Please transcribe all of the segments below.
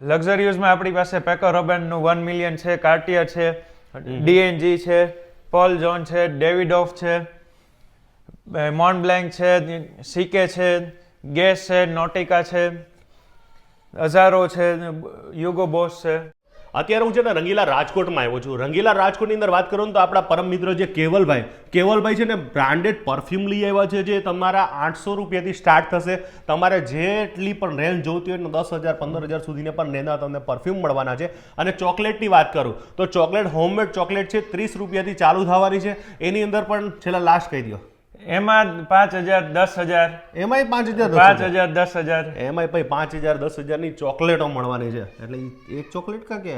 લક્ઝરિયસમાં આપણી પાસે પેકર રોબેનનું વન મિલિયન છે કાર્ટિયર છે ડીએનજી છે પોલ જોન છે ડેવિડોફ છે મોન બ્લેન્ક છે સીકે છે ગેસ છે નોટિકા છે હજારો છે યુગો બોસ છે. અત્યારે હું છે ને રંગીલા રાજકોટમાં આવ્યો છું. રંગીલા રાજકોટની અંદર વાત કરું તો આપણા પરમ મિત્ર જે કેવલભાઈ કેવલભાઈ છે ને બ્રાન્ડેડ પરફ્યુમ લઈ આવ્યા છે જે તમારા આઠસો રૂપિયાથી સ્ટાર્ટ થશે. તમારે જેટલી પણ રેન્જ જોઈતી હોય દસ હજાર, પંદર હજાર સુધીને પણ રેન્જના તમને પરફ્યુમ મળવાના છે. અને ચોકલેટની વાત કરું, તો ચોકલેટ હોમમેડ ચોકલેટ છે, ત્રીસ રૂપિયાથી ચાલુ થવાની છે. એની અંદર પણ છેલ્લા લાસ્ટ કહી દો એમાં પાંચ હજાર દસ હજાર. એમાંય પાંચ હજાર પાંચ હજાર. દસ હજાર. એમાંય ભાઈ પાંચ હજાર દસ હજારની ચોકલેટો મળવાની છે. એટલે એક ચોકલેટ કા કે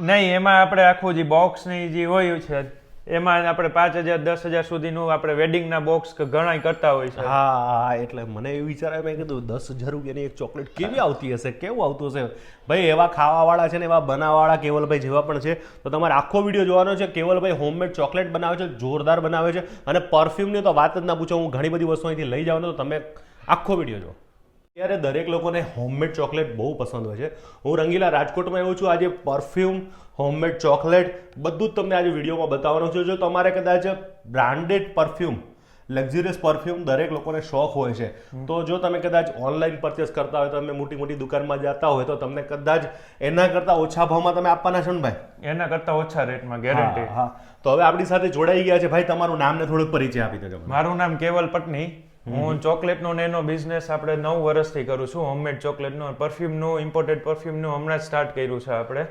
નહીં એમાં આપણે આખું જે બોક્સની જે હોય છે એમાં આપણે પાંચ હજાર, દસ હજાર સુધીનું આપણે વેડિંગના બોક્સ ઘણાય કરતા હોય છે. હા હા એટલે મને એવું વિચાર મેં કીધું દસ હજાર રૂપિયાની એક ચોકલેટ કેવી આવતી હશે? કેવું આવતું હશે? ભાઈ, એવા ખાવાવાળા છે ને, એવા બનાવવાળા કેવલભાઈ જેવા પણ છે. તો તમારે આખો વીડિયો જોવાનો છે, કેવલભાઈ હોમમેડ ચોકલેટ બનાવે છે, જોરદાર બનાવે છે. અને પરફ્યુમની તો વાત જ ના પૂછો, હું ઘણી બધી વસ્તુ અહીંથી લઈ જાઉં તો તમે આખો વીડિયો જો ત્યારે દરેક લોકોને હોમમેડ ચોકલેટ બહુ પસંદ હોય છે. હું રંગીલા રાજકોટમાં એવું છું આજે પરફ્યુમ હોમમેડ ચોકલેટ બધું જ તમને આજે વિડીયોમાં બતાવવાનો છું. જો તમારે કદાચ બ્રાન્ડેડ પરફ્યુમ લક્ઝરિયસ પરફ્યુમ દરેક લોકોને શોખ હોય છે તો જો તમે કદાચ ઓનલાઈન પરચેસ કરતા હોય તમે મોટી મોટી દુકાનમાં જતા હોય તો તમને કદાચ એના કરતાં ઓછા ભાવમાં તમે આપવાના છો ને ભાઈ? એના કરતા ઓછા રેટમાં ગેરંટી હા, તો હવે આપણી સાથે જોડાઈ ગયા છે. ભાઈ તમારું નામ ને થોડુંક પરિચય આપી દેજો મારું નામ કેવલ પટની. હું ચોકલેટનો ને એનો બિઝનેસ આપણે નવ વર્ષથી કરું છું. હોમમેડ ચોકલેટનો પરફ્યુમનું ઇમ્પોર્ટેડ પરફ્યુમનું હમણાં જ સ્ટાર્ટ કર્યું છે આપણે.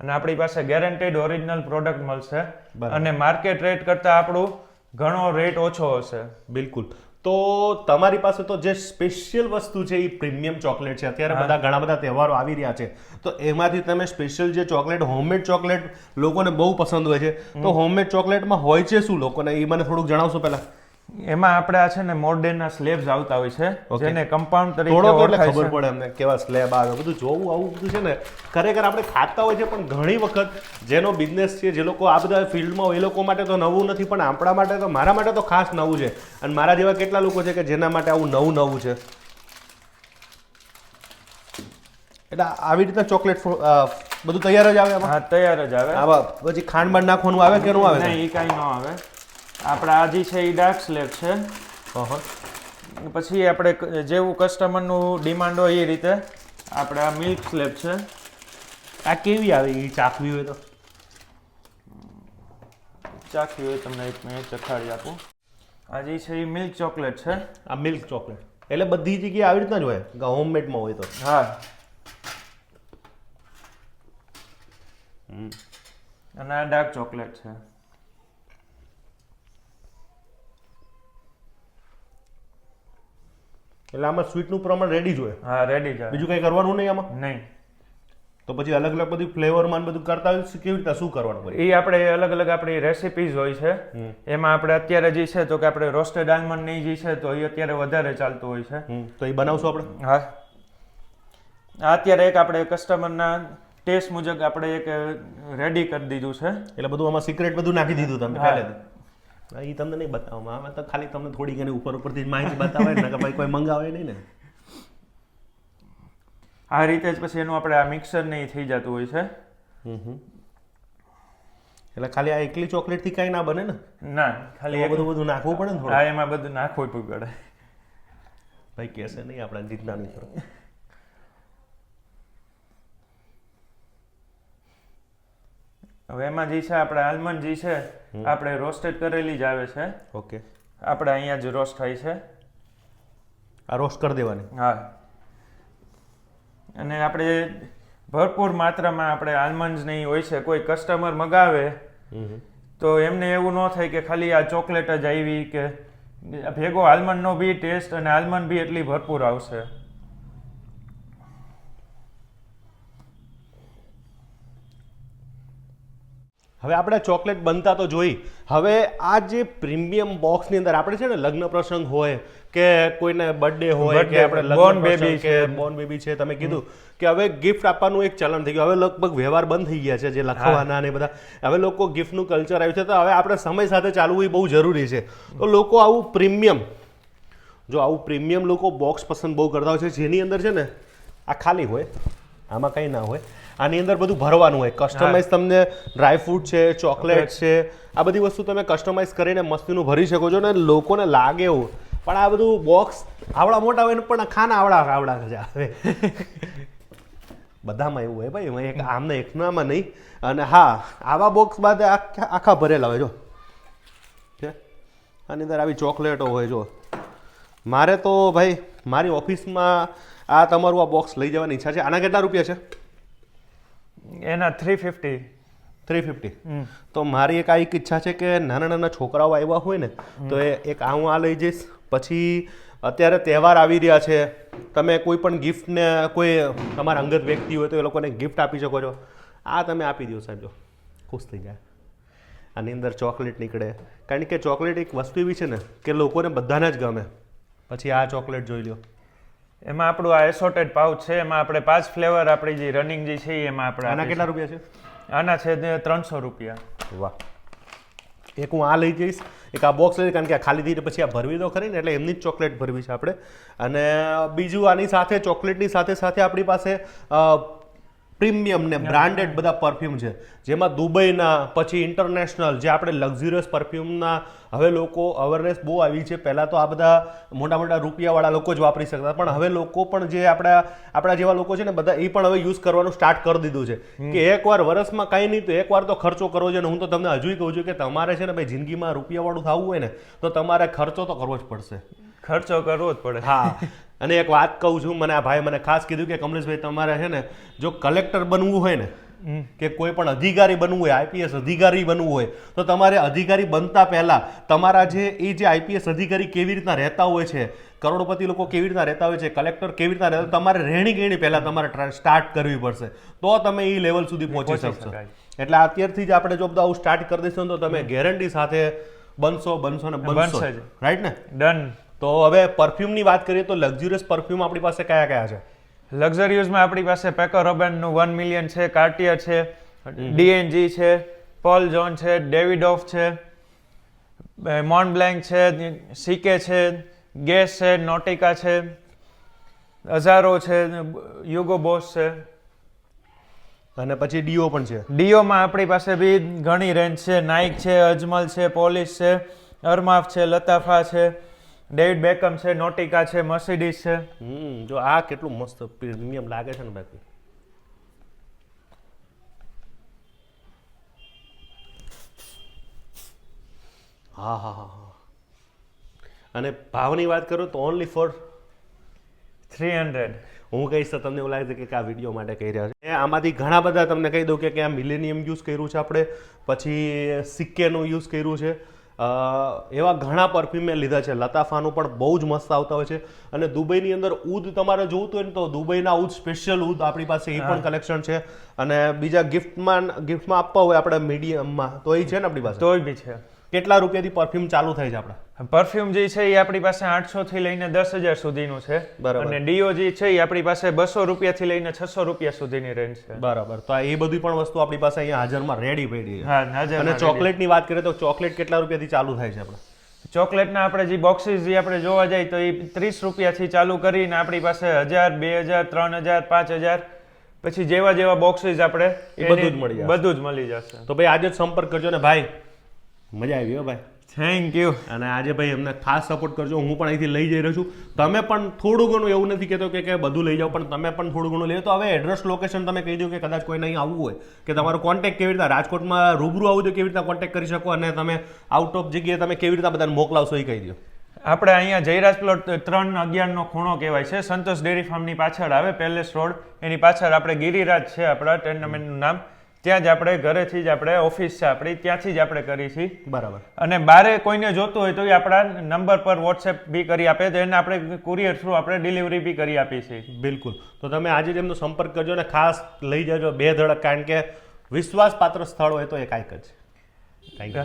અને આપણી પાસે ગેરંટેડ ઓરિજિનલ પ્રોડક્ટ મળશે. અને માર્કેટ રેટ કરતાં આપણું ઘણો રેટ ઓછો હશે. બિલકુલ. તો તમારી પાસે તો જે સ્પેશિયલ વસ્તુ છે એ પ્રીમિયમ ચોકલેટ છે. અત્યારે બધા ઘણા બધા તહેવારો આવી રહ્યા છે. તો એમાંથી તમે સ્પેશિયલ જે ચોકલેટ હોમમેડ ચોકલેટ લોકોને બહુ પસંદ હોય છે. તો હોમમેડ ચોકલેટમાં હોય છે શું લોકોને? એ મને થોડુંક જણાવશો પહેલા. એમાં આપણે આ છે ને મોર્ડેનના સ્લેબ્સ આવતા હોય છે. જેને કમ્પાઉન્ડ તરીકે થોડોક એટલે ખબર પડે અમને કેવા સ્લેબ આવે. બધું જોવું આવું બધું છે ને ખરેખર આપણે ખાતા હોય છે પણ ઘણી વખત જેનો બિઝનેસ છે જે લોકો આ બધા ફિલ્ડમાં હોય એ લોકો માટે તો નવું નથી પણ આપણા માટે તો મારા માટે તો ખાસ નવું છે. અને મારા જેવા કેટલા લોકો છે કે જેના માટે આવું નવું નવું છે? એટલે આવી રીતના ચોકલેટ બધું તૈયાર જ આવે હા તૈયાર જ આવે. આવા પછી ખાંડ બાંડ નાખવાનું આવે કે નું આવે? એ કાંઈ ન આવે. આપણે આ જે છે એ ડાર્ક સ્લેબ છે. પછી આપણે જેવું કસ્ટમરનું ડિમાન્ડ હોય એ રીતે આપણે આ મિલ્ક સ્લેબ છે. આ કેવી આવે? એ ચાખવી હોય તો? ચાખવી હોય તમને એક મિનિટ ચખાડી આપું. આ જે છે એ મિલ્ક ચોકલેટ છે. આ મિલ્ક ચોકલેટ એટલે બધી જગ્યાએ આવી રીતના જ હોય? હોમમેડમાં હોય તો? હા. અને આ ડાર્ક ચોકલેટ છે. એટલે આમાં સ્વીટનું પ્રમાણ રેડી જ હોય. હા રેડી જ બીજું કંઈ કરવાનું નહીં આમાં? નહીં. તો પછી અલગ અલગ બધી ફ્લેવરમાં બધું કરતા હોય કેવી રીતે શું કરવાનું એ આપણે અલગ અલગ આપણી રેસિપીઝ હોય છે. એમાં આપણે અત્યારે જે છે તો કે આપણે રોસ્ટેડ આલમંડની જે છે તો એ અત્યારે વધારે ચાલતું હોય છે. તો એ બનાવશું આપણે? હા. આ અત્યારે એક આપણે કસ્ટમરના ટેસ્ટ મુજબ આપણે એક રેડી કરી દીધું છે. એટલે બધું આમાં સિક્રેટ બધું નાખી દીધું તમે પહેલેથી? એ તમને નહીં બતાવવામાં આમાં તો ખાલી તમને થોડી ઘણી ઉપર ઉપરથી માહિતી બતાવે ને કે ભાઈ કોઈ મંગાવે નહીં ને. આ રીતે જ પછી એનું આપણે આ મિક્સર ને થઈ જતું હોય છે. હમ હમ. એટલે ખાલી આ એકલી ચોકલેટથી કાંઈ ના બને ને? ના ખાલી બધું બધું નાખવું પડે ને હા એમાં બધું નાખવું પડે. ભાઈ કહેશે નહીં આપણા જીતના મિત્રો હવે એમાં જે છે આપણે આલમંડ જે છે આપણે રોસ્ટેડ કરેલી જ આવે છે. ઓકે. આપણે અહીંયા જ રોસ્ટ થાય છે. આ રોસ્ટ કરી દેવાની. હા. અને આપણે ભરપૂર માત્રામાં આપણે આલમંડ નહીં હોય છે કોઈ કસ્ટમર મગાવે. તો એમને એવું ન થાય કે ખાલી આ ચોકલેટ જ આવી કે ભેગો આલમંડનો બી ટેસ્ટ અને આલમંડ બી એટલી ભરપૂર આવશે. હવે આપણે ચોકલેટ બનતા તો જોઈ. હવે આ જે પ્રીમિયમ બોક્સની અંદર આપણે છે ને લગ્ન પ્રસંગ હોય કે કોઈને બર્થડે હોય કે આપણે બોર્ન છે છે. બોર્ન બેબી છે તમે કીધું કે હવે ગિફ્ટ આપવાનું એક ચલણ થઈ ગયું. હવે લગભગ વ્યવહાર બંધ થઈ ગયા છે જે લખવાના ને બધા. હવે લોકો ગિફ્ટનું કલ્ચર આવ્યું છે તો હવે આપણે સમય સાથે ચાલવું એ બહુ જરૂરી છે. તો લોકો આવું પ્રીમિયમ જો આવું પ્રીમિયમ લોકો બોક્સ પસંદ બહુ કરતા હોય છે જેની અંદર છે ને આ ખાલી હોય આમાં કંઈ ના હોય. આની અંદર બધું ભરવાનું હોય. કસ્ટમાઇઝ તમને ડ્રાય ફ્રૂટ છે ચોકલેટ છે આ બધી વસ્તુ તમે કસ્ટમાઇઝ કરીને મસ્તીનું ભરી શકો છો ને લોકોને લાગે એવું. પણ આ બધું બોક્સ આવડા મોટા હોય ને પણ ખાના આવડા આવડા જ આવે. બધામાં એવું હોય ભાઈ એમાં એક આમને એકનામાં નહીં. અને હા આવા બોક્સ બાદ આખા આખા ભરેલા હોય જો. આની અંદર આવી ચોકલેટો હોય જો. મારે તો ભાઈ મારી ઓફિસમાં આ તમારું આ બોક્સ લઈ જવાની ઈચ્છા છે. આના કેટલા રૂપિયા છે? એના થ્રી ફિફ્ટી થ્રી ફિફ્ટી તો મારી એક આ એક ઈચ્છા છે કે નાના નાના છોકરાઓ આવ્યા હોય ને તો એ એક આ હું આ લઈ જઈશ. પછી અત્યારે તહેવાર આવી રહ્યા છે. તમે કોઈ પણ ગિફ્ટને કોઈ તમારા અંગત વ્યક્તિ હોય તો એ લોકોને ગિફ્ટ આપી શકો છો. આ તમે આપી દો સાહેબ જો. ખુશ થઈ જાય આની અંદર ચોકલેટ નીકળે. કારણ કે ચોકલેટ એક વસ્તુ એવી છે ને કે લોકોને બધાને જ ગમે. પછી આ ચોકલેટ જોઈ લો એમાં આપણું આ એસોટેડ પાઉચ છે એમાં આપણે પાંચ ફ્લેવર આપણી જે રનિંગ જે છે એમાં આપણે આના કેટલા રૂપિયા છે? આના છે ત્રણસો રૂપિયા. વાહ. એક હું આ લઈ જઈશ એક આ બોક્સ લઈ કારણ કે આ ખાલી થઈ પછી આ ભરવી તો ખરી ને એટલે એમની જ ચોકલેટ ભરવી છે આપણે. અને બીજું આની સાથે ચોકલેટની સાથે સાથે આપણી પાસે પ્રીમિયમ ને બ્રાન્ડેડ બધા પરફ્યુમ છે. જેમાં દુબઈના પછી ઇન્ટરનેશનલ જે આપણે લક્ઝરિયસ પરફ્યુમના હવે લોકો અવેરનેસ બહુ આવી છે. પહેલાં તો આ બધા મોટા મોટા રૂપિયાવાળા લોકો જ વાપરી શકતા પણ હવે લોકો પણ જે આપણા આપણા જેવા લોકો છે ને બધા એ પણ હવે યુઝ કરવાનું સ્ટાર્ટ કરી દીધું છે. કે એકવાર વર્ષમાં કાંઈ નહીં તો એકવાર તો ખર્ચો કરવો ને હું તો તમને હજુ કહું છું કે તમારે છે ને ભાઈ જિંદગીમાં રૂપિયાવાળું થવું હોય ને તો તમારે ખર્ચો તો કરવો જ પડશે. ખર્ચો કરવો જ પડે. હા. અને એક વાત કહું છું મને આ ભાઈ મને ખાસ કીધું કે કમલેશભાઈ તમારે છે ને જો કલેક્ટર બનવું હોય ને કે કોઈ પણ અધિકારી બનવું હોય આઈપીએસ અધિકારી બનવું હોય તો તમારે અધિકારી બનતા પહેલા તમારા જે એ જે આઈપીએસ અધિકારી કેવી રીતના રહેતા હોય છે કરોડપતિ લોકો કેવી રીતના રહેતા હોય છે કલેક્ટર કેવી રીતના રહેતા તમારે રહેણી ગેણી પહેલા તમારે સ્ટાર્ટ કરવી પડશે. તો તમે એ લેવલ સુધી પહોંચી શકશો. એટલે અત્યારથી જ આપણે જો બધું આવું સ્ટાર્ટ કરી દઈશું તો તમે ગેરંટી સાથે બનશો બનશો ને બનશો. રાઈટ ને? ડન તો હવે પરફ્યુમની વાત કરીએ તો લક્ઝુરિયસ પરફ્યુમ આપણી પાસે કયા કયા છે? લક્ઝરિયસમાં આપણી પાસે પેકો રોબેનનું વન મિલિયન છે કાર્ટિયર છે ડીએનજી છે પોલ જોન છે ડેવિડોફ છે મોન બ્લેન્ક છે સીકે છે ગેસ છે નોટિકા છે હઝારો છે યુગો બોસ છે. અને પછી ડીઓ પણ છે. ડીઓમાં આપણી પાસે બી ઘણી રેન્જ છે. નાઇક છે અજમલ છે પોલિશ છે અરમાફ છે લતાફા છે. ડેવિડ બેકમ છે નોટિકા છે મર્સિડીઝ છે. હમ જો આ કેટલું મસ્ત પ્રીમિયમ લાગે છે ને બાકી. હા હા હા અને ભાવની વાત કરું તો ઓનલી ફોર થ્રી હંડ્રેડ હું કહીશ તો તમને એવું લાગે છે કે આ વીડિયો માટે કહી રહ્યા છે. એ આમાંથી ઘણા બધા તમને કહી દઉં કે કે આ મિલેનિયમ યુઝ કર્યું છે આપણે પછી સિક્કેનું યુઝ કર્યું છે. એવા ઘણા પરફ્યુમ મેં લીધા છે. લતાફાનું પણ બહુ જ મસ્ત આવતા હોય છે. અને દુબઈની અંદર ઉદ તમારે જોવું હોય ને તો દુબઈના ઉદ સ્પેશિયલ ઉદ આપણી પાસે એ પણ કલેક્શન છે. અને બીજા ગિફ્ટમાં ગિફ્ટમાં આપવા હોય આપણે મીડિયમમાં તો એ છે ને આપણી પાસે? તો બી છે. કેટલા રૂપિયાથી પરફ્યુમ ચાલુ થાય છે આપણે? પરફ્યુમ જે છે એ આપણી પાસે આઠસો થી લઈને દસ હજાર સુધીનું છે. બરાબર. અને ડીઓ જે છે એ આપણી પાસે બસો રૂપિયાથી લઈને છસો રૂપિયા સુધીની રેન્જ છે. બરાબર. તો એ બધી પણ વસ્તુ આપણી પાસે અહીંયા હાજરમાં રેડી પડી છે. અને ચોકલેટની વાત કરીએ તો ચોકલેટ કેટલા રૂપિયાથી ચાલુ થાય છે આપણે? ચોકલેટના આપણે જે બોક્સીસ જે આપણે જોવા જઈએ તો એ ત્રીસ રૂપિયાથી ચાલુ કરીને આપણી પાસે હજાર બે હજાર ત્રણ હજાર પાંચ હજાર. પછી જેવા જેવા બોક્સીસ આપણે એ બધું જ મળી બધું જ મળી જશે. તો ભાઈ આજે જ સંપર્ક કરજો ને ભાઈ. મજા આવી હો ભાઈ. થેન્ક યુ અને આજે ભાઈ એમને ખાસ સપોર્ટ કરજો. હું પણ અહીંથી લઈ જઈ રહ્યો છું. તમે પણ થોડું ઘણું એવું નથી કહેતો કે કે બધું લઈ જાઓ પણ તમે પણ થોડું ઘણું લઈ તો હવે એડ્રેસ લોકેશન તમે કહી દો કે કદાચ કોઈને અહીં આવવું હોય કે તમારો કોન્ટેક્ટ કેવી રીતના રાજકોટમાં રૂબરૂ આવું તો કેવી રીતના કોન્ટેક્ટ કરી શકો અને તમે આઉટ ઓફ જગ્યાએ તમે કેવી રીતના બધાને મોકલાવશો એ કહી દો. આપણે અહીંયા જયરાજ પ્લોટ ત્રણ અગિયારનો ખૂણો કહેવાય છે. સંતોષ ડેરી ફાર્મની પાછળ આવે પેલેસ રોડ. એની પાછળ આપણે ગિરિરાજ છે આપણા ટેર્નામેન્ટનું નામ ત્યાં જ આપણે ઘરેથી જ આપણે ઓફિસ છે આપણી ત્યાંથી જ આપણે કરી છીએ. બરાબર. અને બારે કોઈને જોતું હોય તો એ આપણા નંબર પર વોટ્સએપ બી કરી આપે તો એને આપણે કુરિયર થ્રુ આપણે ડિલિવરી બી કરી આપીએ છીએ. બિલકુલ. તો તમે આજે જ એમનો સંપર્ક કરજો ને ખાસ લઈ જજો બે ધડક કારણ કે વિશ્વાસપાત્ર સ્થળ હોય તો એ કાંઈક જ. Thank you